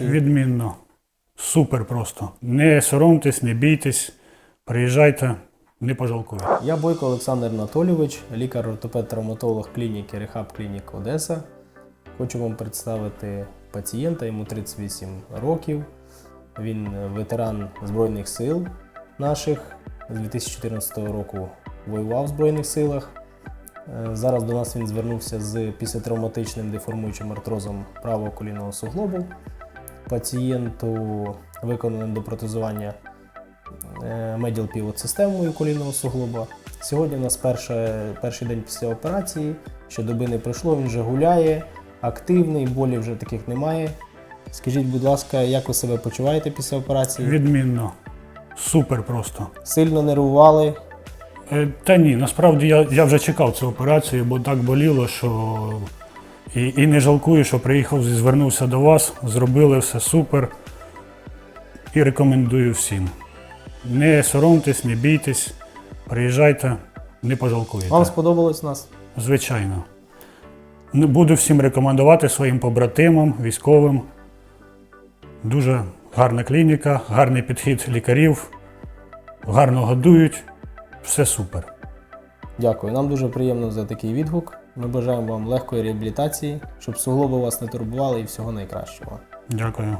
Відмінно. Супер просто. Не соромтесь, не бійтесь, приїжджайте, не пожалкуєте. Я Бойко Олександр Анатолійович, лікар-ортопед-травматолог клініки Рехаб Клінік Одеса. Хочу вам представити пацієнта, йому 38 років. Він ветеран Збройних сил наших. З 2014 року воював в Збройних силах. Е, Зараз до нас він звернувся з післятравматичним деформуючим артрозом правого колінного суглобу. Пацієнту виконано допротезування е, медіал півот системою колінного суглоба. Сьогодні у нас перше, перший день після операції. Ще доби не пройшло, він вже гуляє, активний, болі вже таких немає. Скажіть, будь ласка, як ви себе почуваєте після операції? Відмінно. Супер просто. Сильно нервували? Е, Та ні, насправді я, я вже чекав цю операцію, бо так боліло, що і, і не жалкую, що приїхав, і звернувся до вас, зробили все супер. І рекомендую всім. Не соромтесь, не бійтесь, приїжджайте, не пожалкуєте. Вам сподобалось нас? Звичайно. Буду всім рекомендувати своїм побратимам, військовим. Дуже гарна клініка, гарний підхід лікарів, гарно годують, все супер. Дякую. Нам дуже приємно за такий відгук. Ми бажаємо вам легкої реабілітації, щоб суглоби вас не турбували і всього найкращого. Дякую.